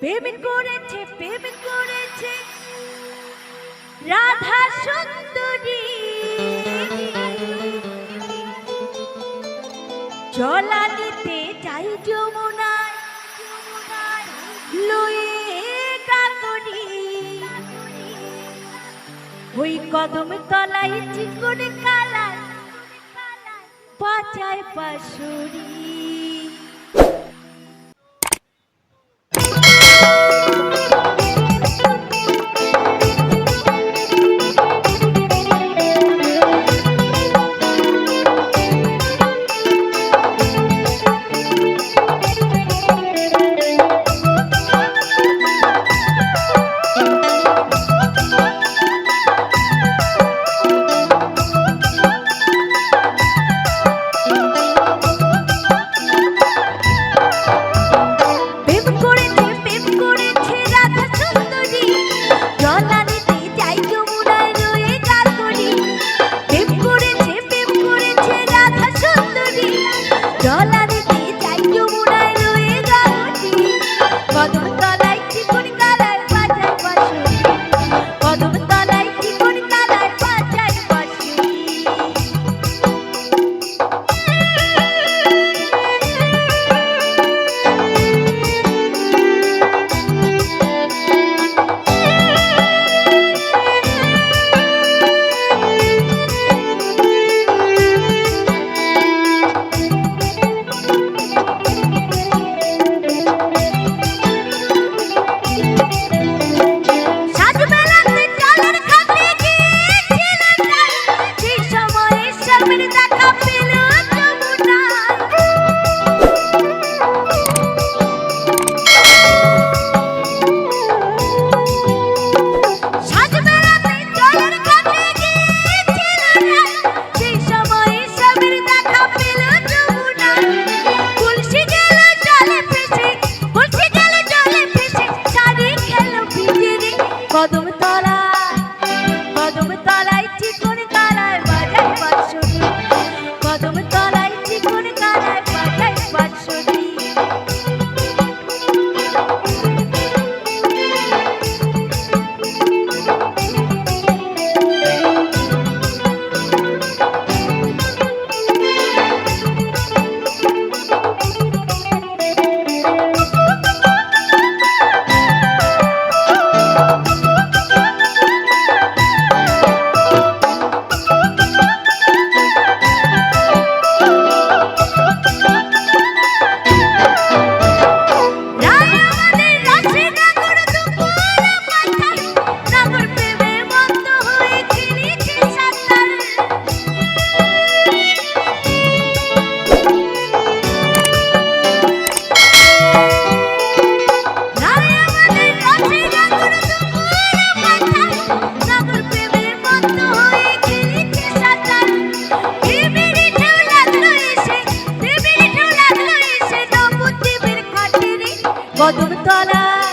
Payment করেছে payment করেছে। রাধা সুন্দরী। জলা দিতে চাই লুয়ে ওই কদম তলায় চিকন কালায় পাচায় পাশুরি মধুর তলা